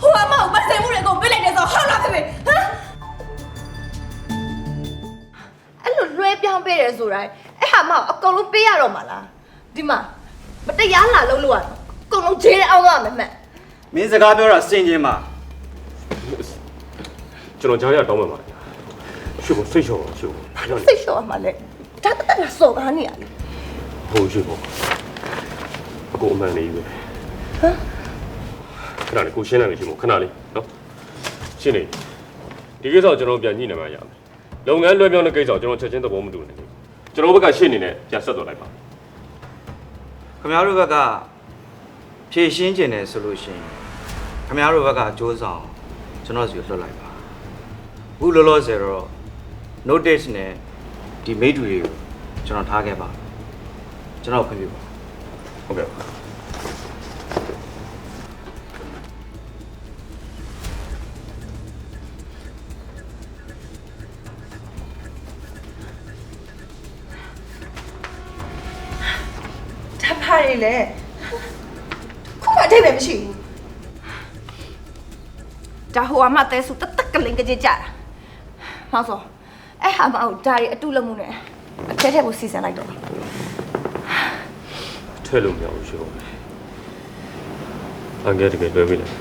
ဟိုအမေကိုပတ်စင်မှုတွေအကုန်ပေးလိုက်တယ်ဆိုဟုတ်လားဖေဖေဟမ်အဲ့လိုလွှဲပြောင်းပေးတယ်ဆိုတိုင်းအဲ့ဟာမကိုအကုန်လုံးပေးရတော့မှာလားဒီမှာမတရားလာလို့လို့ရတော့အကုန်လုံးဂျေးအောင်တော့မယ်မှတ်မင်းစကားပြောတာစင်ချင်းပါကျွန်တော်ကြားရတောင်းပန်ပါဗျာရွှေဘုံစိတ်လျှော့ပါရွှေဘုံဘာကြောင့်လဲစိတ်လျှော့ရမှာလေဒါတတ်တာစော်ကားနေရလေဟိုရွှေဘုံအကိုအမှန်လေးပဲဟမ် ခဏလေးကိုရှင်းလိုက်မယ်ရွှေဘုံခဏလေးနော်ရှင်းနေဒီကိစ္စကိုကျွန်တော်ပြန်ညှိနေမှရမယ်လုပ်ငန်းလွှဲပြောင်းတဲ့ကိစ္စကိုကျွန်တော်ချက်ချင်းသဘောမတူနေဘူးကျွန်တော်ဘက်ကရှင်းနေနဲ့ပြန်ဆက်သွားလိုက်ပါခင်ဗျားတို့ဘက်ကဖြည့်ရှင်းကျင်တယ်ဆိုလို့ရှိရင်ခင်ဗျားတို့ဘက်ကစ조사အောင်ကျွန်တော်စီကိုလွှတ်လိုက်ပါအခုလောလောဆယ်တော့ notice နဲ့ဒီ mate တွေကိုကျွန်တော်ထားခဲ့ပါကျွန်တော်ခွင့်ပြုပါဟုတ်ကဲ့ တ်ဖားတွေလေခုမှအထိပ်ပဲမရှိဘူးဒါဟိုအမတဲစုတတက်ကလင်ကကြကြတာမောင်စောအဲ့ဟာမအောင်ဒါရီအတုလက်မှုနဲ့အထဲထဲကိုစီစဉ်လိုက်တော့ထဲလို့မရဘူးရွှေဘုံအန်ကဲတကယ်လွှဲပြီလား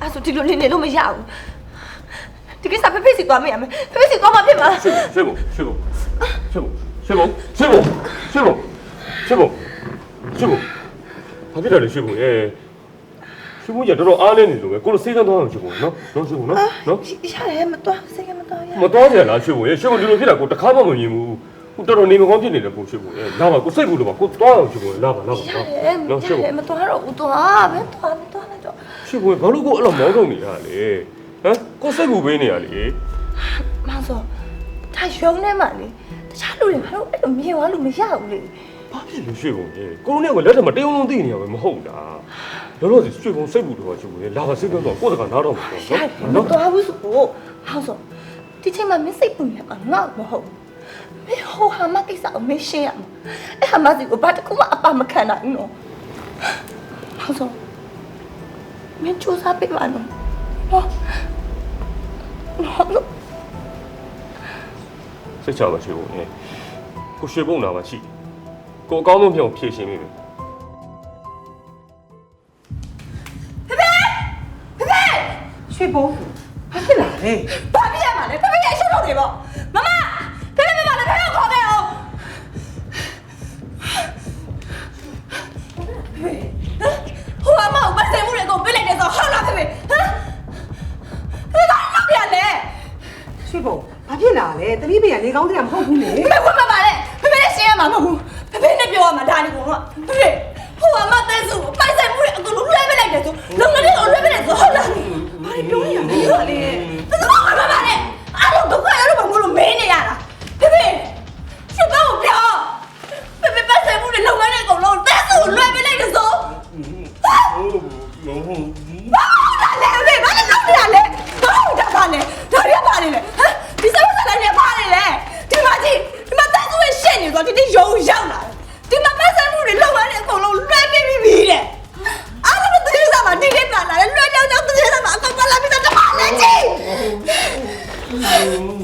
အဲ့ဆိုဒီလိုနေနေလို့မရဘူး ဒီကိစ္စဖေဖေစီသွားမေးရမယ်ဖေဖေစီသွားမှဖြစ်မှာလား睡吧，睡吧，睡吧，睡吧，睡吧，睡吧，睡吧，睡吧。ဘာဖြစ်တယ်လဲရွှေဘုံရဲ့ရွှေဘုံကြီးကတော်တော်အားလဲနေလို့ပဲကိုလိုစိတ်ကန်းသွားအောင်ရွှေဘုံနော်နော်ရွှေဘုံနော်နော်ရတယ်မသွားစိတ်ကမသွားရမတော်ကြလားရွှေဘုံရဲ့ရွှေဘုံဒီလိုဖြစ်တာကိုတစ်ခါမှမမြင်ဘူးကိုတော်တော်နေမကောင်းဖြစ်နေတယ်ပုံရွှေဘုံရဲ့လာပါကိုစိတ်ဘူးလို့ပါကိုသွားအောင်ရွှေဘုံလာပါလာပါရတယ်နော်ရွှေဘုံရရွှေယ်ဘုံမသွားတော့ဘူးသွားပဲသွားသွားလိုက်တော့ရွှေဘုံဘာလို့ကိုအဲ့လိုမောင်းထုတ်နေရလဲ ဟမ်ကိုစိတ်ဘူးပေးနေရလေမောင်စောဒါရုံနေမှလေတခြားလူတွေဘာလို့အဲ့လိုမြင်သွားလို့မရဘူးလေဘာဖြစ်လို့ရွှေဘုံရဲ့ကိုလိုနဲ့ကလက်ထက်မှာတယုံလုံးသိနေရပဲမဟုတ်လားလောလောဆယ်ရွှေဘုံစိတ်ဘူးတော့ရွှေဘုံရဲ့လာပါစိတ်ကတော့ကိုယ်တကနားတော့မှာရနော်တယ်မနော်သွားဘူးဆိုမောင်စောဒီချိန်မှာမင်းစိတ်ပူနေမှာငါ့မဟုတ်မင်းဟိုဟာမကိစ္စကိုမင်းရှင်းရမှာအဲ့ဟာမစီကိုဘာတခုမှအပါမခံနိုင်ဘူးနော်မောင်စောမင်းစူးစမ်းပေးပါနော် နော်နော်စိတ်ချပါရွှေဘုံရဲ့ကိုရွှေဘုံနာမှာရှိကိုအကောင်းဆုံးဖြစ်အောင်ဖြည့်ရှင်မိမယ်ရွှေဘုံဘာဖြစ်လာလဲဘာပြရမှာလဲဖေဖေရဲ့ရှုပ်လို့နေပေါ့မမဖေဖေမမလည်းဖေဖေကိုခေါ်ခဲ့အောင်ဖေဟိုအမေကိုပတ်စင်မှုတွေအကုန်ပေးလိုက်တယ်ဆိုဟုတ်လားဖေဖေဟမ်ဖေ ရွှေဘုံဘာဖြစ်လာလဲတတိပင်ကနေကောင်းတဲ့မဟုတ်ဘူးလေဖေဖေကမပါလေဖေဖေနဲ့ရှင်းရမှာမဟုတ်ဘူးဖေဖေနဲ့ပြောရမှာဒါနေကုန်ကဖေဖေဟိုအမတဲစုကိုပတ်စင်မှုတွေအကုန်လုံးလွှဲပေးလိုက်တယ်ဆိုလုံငန်းတွေကိုလွှဲပေးလိုက်ဆိုဟုတ်လားဘာပြောရလဲဘာလဲဖေ Falou!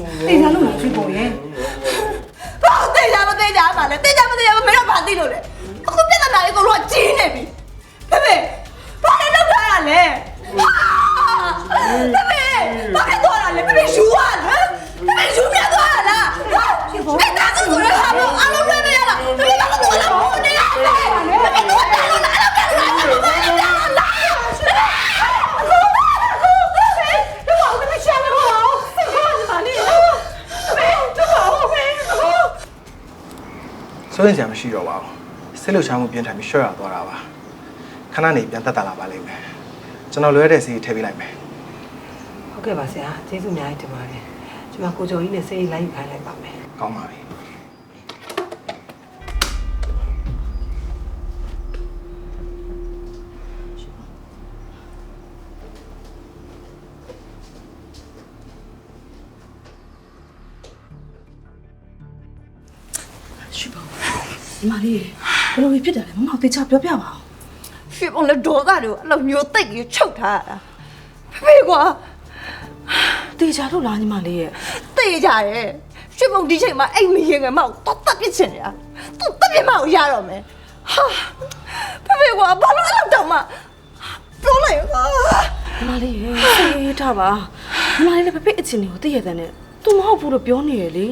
စိုးရင်စရာမရှိတော့ပါဘူးစိတ်လှုပ်ရှားမှုပြင်းထန်ပြီးရှော့ရသွားတာပါခဏနေပြန်တက်တာလာပါလိမ့်မယ်ကျွန်တော်လွဲတဲ့စီးထည့်ပေးလိုက်မယ်ဟုတ်ကဲ့ပါဆရာကျေးဇူးအများကြီးတင်ပါတယ်ကျွန်မကိုကျော်ကြီးနဲ့စိတ်လိုက်ယူခိုင်းလိုက်ပါမယ်ကောင်းပါပြီရှိပါဘူး ညီမလေးဘယ်လိုဖြစ်တာလဲမမတေချာပြောပြပါဦးရွှေပုံလည်းဒေါသတို့အဲ့လိုမျိုးတိတ်ကြီးချုပ်ထားတာဖေဖေကွာတေချာလို့လားညီမလေးရဲ့တေးကြတယ်ရွှေပုံဒီချိန်မှာအိမ်မရင်ငယ်မောက်တော့တက်ပြစ်ချင်နေတာသူတက်ပြစ်မောက်ရတော့မယ်ဟာဖေဖေကွာဘာလို့အဲ့လိုတောင်မှပြောလိုက်ကွာညီမလေးရဲ့စိတ်ထားပါညီမလေးလည်းပပိအချင်းတွေကိုသိရတဲ့နဲ့သူမဟုတ်ဘူးလို့ပြောနေရလေ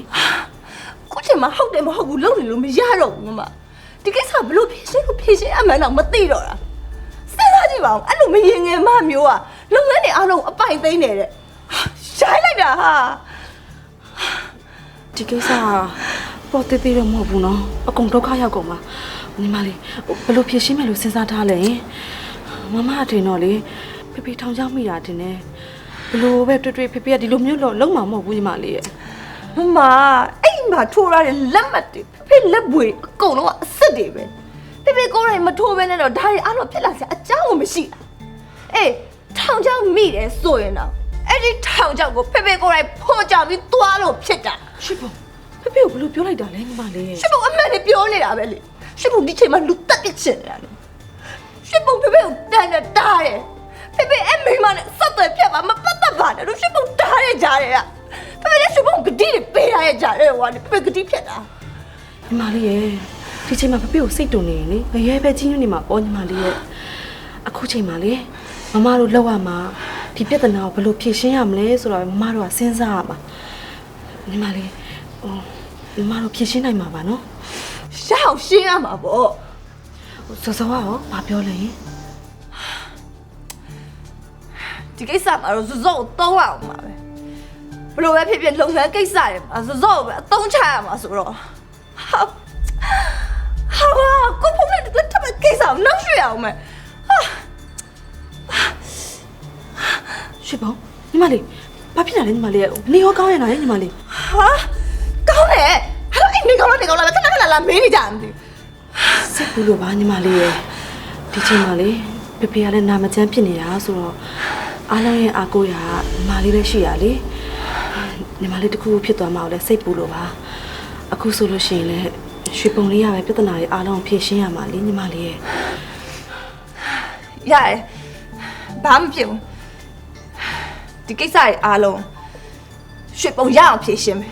ခုချိန်မှာဟုတ်တယ်မဟုတ်ဘူးလုံးနေလို့မရတော့ဘူးမမဒီကိစ္စဘလို့ဖြေရှင်းလို့ဖြေရှင်းအမှန်တော့မသိတော့တာစဉ်းစားကြည့်ပါဦးအဲ့လိုမရင်ငယ်မမျိုးอ่ะလုပ်ငန်းတွေအားလုံးအပိုင်သိမ်းနေတဲ့ရိုင်းလိုက်တာဟာဒီကိစ္စကပေါ်သေးသေးတော့မဟုတ်ဘူးနော်အကုန်ဒုက္ခရောက်ကုန်ပါညီမလေးဘယ်လိုဖြေရှင်းမယ်လို့စဉ်းစားထားလဲမမအထင်တော့လေဖေဖေထောင်ချမိတာတင်နေဘလို့ပဲတွေ့တွေ့ဖေဖေကဒီလိုမျိုးတော့လုံးမှာမဟုတ်ဘူးညီမလေးရဲ့မမအဲ့ မှာထိုးရတဲ့လက်မှတ်တွေဖေလက်ပွေအကုန်လုံးကအစ်စ်တွေပဲဖေဖေကိုယ်တိုင်မထိုးဘဲနဲ့တော့ဒါတွေအားလုံးဖြစ်လာစရာအကြောင်းကိုမရှိတာအေးထောင်ချောင်းမိတယ်ဆိုရင်တော့အဲ့ဒီထောင်ချောင်းကိုဖေဖေကိုယ်တိုင်ဖော်ကြပြီးသွားလို့ဖြစ်တာရှိဖို့ဖေဖေကိုဘလို့ပြောလိုက်တာလဲညီမလေးရဲ့ရှစ်ပုံအမှန်နဲ့ပြောနေတာပဲလေရှစ်ပုံဒီချိန်မှာလူတက်ပြစ်ချင်နေတာလေရှစ်ပုံဖေဖေကိုတန်နဲ့တားတယ်ဖေဖေအဲ့မိန်းမနဲ့ဆက်သွယ်ပြတ်ပါမပတ်သက်ပါနဲ့လို့ရှစ်ပုံတားရကြတယ်က ရရကြတယ်ဟိုကဖေဖေဂတိဖြစ်တာညီမလေးရဲ့ဒီချိန်မှာဖေဖေကိုစိတ်တုန်နေရင်လေငရဲပဲကြီးညွနေမှာပေါ့ညီမလေးရဲ့အခုချိန်မှာလေမမတို့လောက်ရမှာဒီပြဿနာကိုဘယ်လိုဖြေရှင်းရမလဲဆိုတော့မမတို့ကစဉ်းစားရမှာညီမလေးဟိုညီမတို့ဖြေရှင်းနိုင်မှာပါနော်ရှောက်ရှင်းရမှာပေါ့စောစောကရောဘာပြောလဲဒီကိစ္စမှာတော့ဇဇော့ကိုတောင်းရအောင်ပါပဲ ဘလို့ပဲဖြစ်ဖြစ်လုပ်ငန်းကိစ္စတွေမှာဇဇော့ကိုပဲအသုံးချရမှာဆိုတော့ဟာဟာကိုဖုန်းနဲ့တက်တက်ကိစ္စကိုနောက်ရွှေ့အောင်မယ်ဟာရွှေပေါင်းညီမလေးဘာဖြစ်တာလဲညီမလေးရဲ့နေရောကောင်းရတာလေညီမလေးဟာကောင်းတယ်ဟာတော့အိမ်နေကောင်းလားနေကောင်းလားခဏခဏလာမင်းနေကြမသိစိတ်ဘူးလို့ပါညီမလေးရဲ့ဒီချိန်မှာလေဖေဖေကလည်းနာမကျန်းဖြစ်နေတာဆိုတော့အားလုံးရဲ့အားကိုးရာညီမလေးပဲရှိရလေ ညီမလေးတစ်ခုခုဖြစ်သွားမှလည်းစိတ်ပူလို့ပါအခုဆိုလို့ရှိရင်လည်းရွှေပုံလေးရပဲပြဿနာတွေအားလုံးဖြေရှင်းရမှာလေညီမလေးရဲ့ရတယ်ဘာမှမဖြစ်ဘူးဒီကိစ္စတွေအားလုံးရွှေပုံရအောင်ဖြေရှင်းမယ်